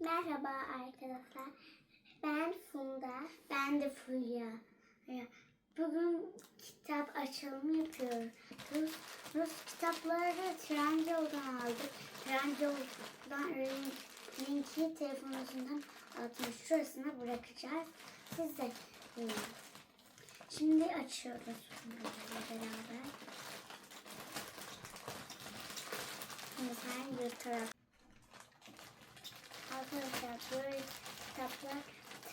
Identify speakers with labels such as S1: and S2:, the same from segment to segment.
S1: Merhaba arkadaşlar. Ben Funda. Ben de Fulya. Ya, Bugün kitap açılımı yapıyoruz. Rus, kitapları Trendyol'dan aldık. Trendyol'dan link, linki telefonunuzdan altına şurasına bırakacağız. Siz de bulun. Şimdi açıyoruz beraber. Sen bir taraf Arkadaşlar böyle kitaplar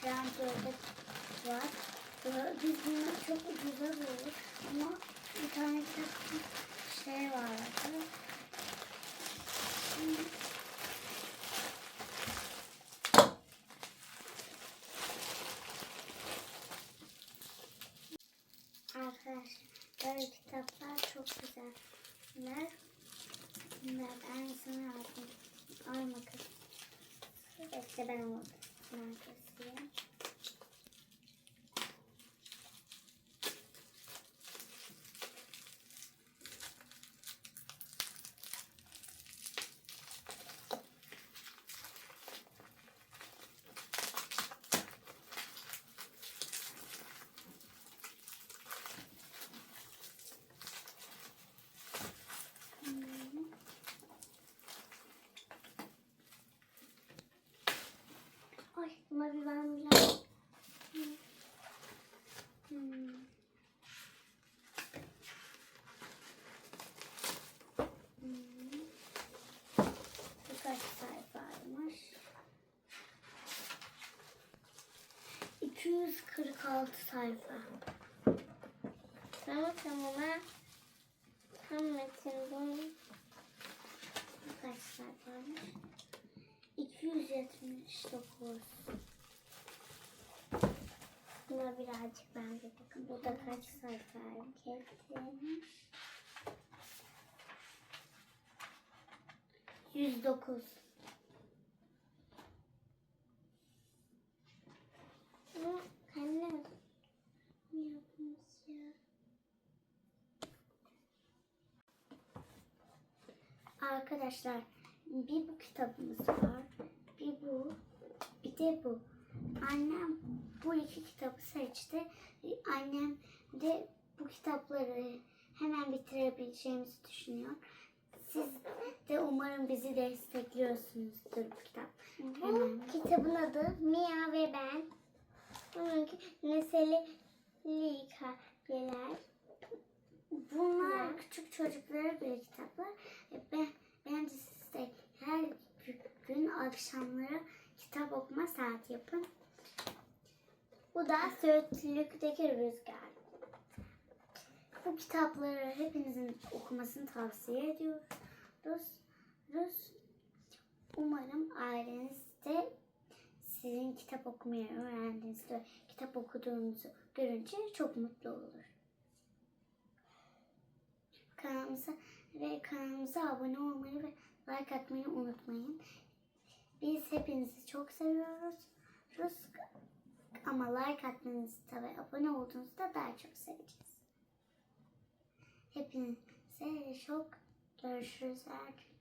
S1: Trendyol'da var. Böyle Biz bunları çok ucuza buluruz ama bir tane kitap şey vardı. Arkadaşlar böyle kitaplar çok güzel. Bunlar, bunlar sana aldım. Al bakalım. Bekle ben onu ben keseyim. Hmm. Bir ben biraz... Hmm. Hmm. Birkaç sayfaymış. 246 sayfa.
S2: Ama tamama tam metin bu.
S1: Kaç sayfaymış? 279. Buna birazcık ben bir bakın. Bu da kaç sayfa kesin? 109.
S2: Bu anne.
S1: Ne yapmış ya? Arkadaşlar bir bu kitabımız var. Bir bu. Bir de bu. Annem bu iki kitabı seçti. Annem de bu kitapları hemen bitirebileceğimizi düşünüyor. Siz de umarım bizi destekliyorsunuzdur bu kitap.
S2: Bu
S1: Hemen.
S2: kitabın adı Mia ve ben. Bununki Neseli Likabeler.
S1: Bunlar küçük çocuklara göre kitaplar. E, Ben, bence siz de her gün akşamları kitap okuma saati yapın.
S2: Bu da Söğütlük'teki Rüzgar.
S1: Bu kitapları hepinizin okumasını tavsiye ediyoruz. Umarım aileniz de sizin kitap okumayı öğrendiğinizde, kitap okuduğunuzu görünce çok mutlu olur. Kanalımıza ve kanalımıza abone olmayı ve like atmayı unutmayın. Biz hepinizi çok seviyoruz. Rus ama like atmanızda ve abone olduğunuzda daha çok seveceğiz. Hepinize çok görüşürüz. Herkese.